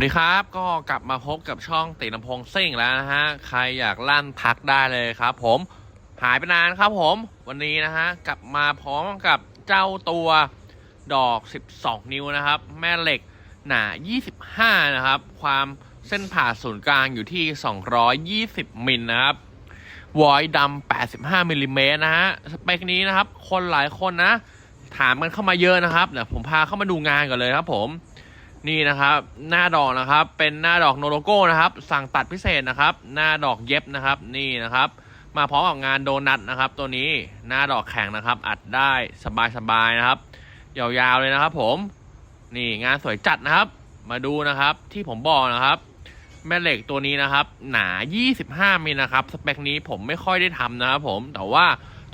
วัสดีครับ ก็กลับมาพบกับช่องติลำพงซิ่งแล้วนะฮะ ใครอยากลั่นทักได้เลยครับ ผมหายไปนานครับผม วันนี้นะฮะ กลับมาพร้อมกับเจ้าตัวดอก 12 นิ้วนะครับ แม่เหล็กหนา 25 นะครับ ความเส้นผ่าศูนย์กลางอยู่ที่ 220 มิลนะครับวอยดำ 85มิลลิเมตรนะฮะ สเปคนี้นะครับ คนหลายคนนะ ถามกันเข้ามาเยอะนะครับ เดี๋ยวผมพาเข้ามาดูงานก่อนเลยครับผม นี่นะครับ หน้าดอกนะครับ เป็นหน้าดอกโนโลโก้นะครับ สั่งตัดพิเศษนะครับ หน้าดอกเย็บนะครับ นี่นะครับ มาพร้อมกับงานโดนัทนะครับ ตัวนี้หน้าดอกแข็งนะครับ อัดได้สบายๆนะครับ ยาวๆเลยนะครับ ผม นี่งานสวยจัดนะครับ มาดูนะครับ ที่ผมบอกนะครับ แม่เหล็กตัวนี้นะครับ หนา 25มิลนะครับ สเปคนี้ผมไม่ค่อยได้ทำนะครับ ผม แต่ว่า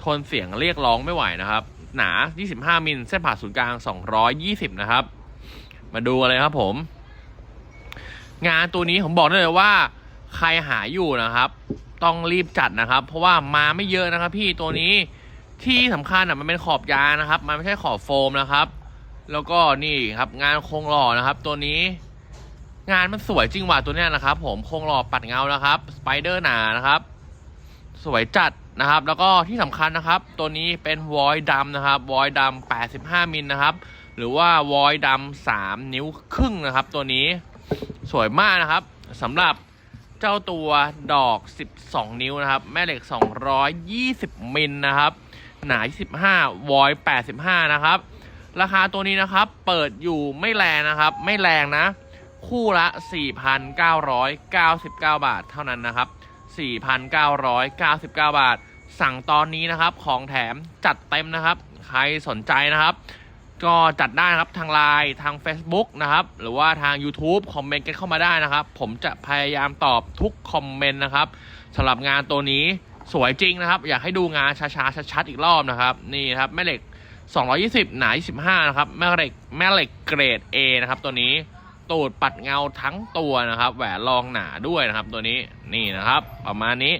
ทนเสียงเรียกร้องไม่ไหวนะครับ หนา 25มิลเส้นผ่าศูนย์กลาง 220 นะครับ มาดูกันเลยครับผม งานตัวนี้ผมบอกได้เลยว่า ใครหาอยู่นะครับ ต้องรีบจัดนะครับ เพราะว่ามาไม่เยอะนะครับ พี่ตัวนี้ที่สำคัญอะมันเป็นขอบยางนะครับ มันไม่ใช่ขอบโฟมนะครับ แล้วก็นี่ครับ งานโครงหล่อนะครับ ตัวนี้ งานมันสวยจริงว่ะตัวเนี้ยนะครับ ผมโครงหล่อปัดเงานะครับสไปเดอร์หนานะครับ สวยจัดนะครับ แล้วก็ที่สำคัญนะครับ ตัวนี้เป็นวอยดำนะครับวอยดำ85มิลนะครับ หรือว่าวอยดำ3นิ้วครึ่งนะครับ ตัวนี้สวยมากนะครับสำหรับเจ้าตัวดอก 12 นิ้วนะครับ แม่เหล็ก 220 มิลนะครับ หนา25วอย85 นะครับ ราคาตัวนี้นะครับ เปิดอยู่ไม่แรงนะครับ ไม่แรงนะ คู่ละ 4,999 บาทเท่านั้นนะครับ 4,999 บาท สั่งตอนนี้นะครับ ของแถมจัดเต็มนะครับ ใครสนใจนะครับ ก็จัดได้นะครับทางไลน์ทาง Facebook นะครับ หรือว่าทาง YouTube คอมเมนต์กันเข้ามาได้นะครับ ผมจะพยายามตอบทุกคอมเมนต์นะครับสำหรับงานตัวนี้สวยจริงนะครับ อยากให้ดูงานช้าๆชัดๆอีกรอบนะครับ นี่ครับแม่เหล็ก 220 หนา25 นะครับ แม่เหล็กแม่เหล็กเกรด A นะครับ ตัวนี้ตูดปัดเงาทั้งตัวนะครับ แหวนรองหนาด้วยนะครับ ตัวนี้นี่นะครับ ประมาณนี้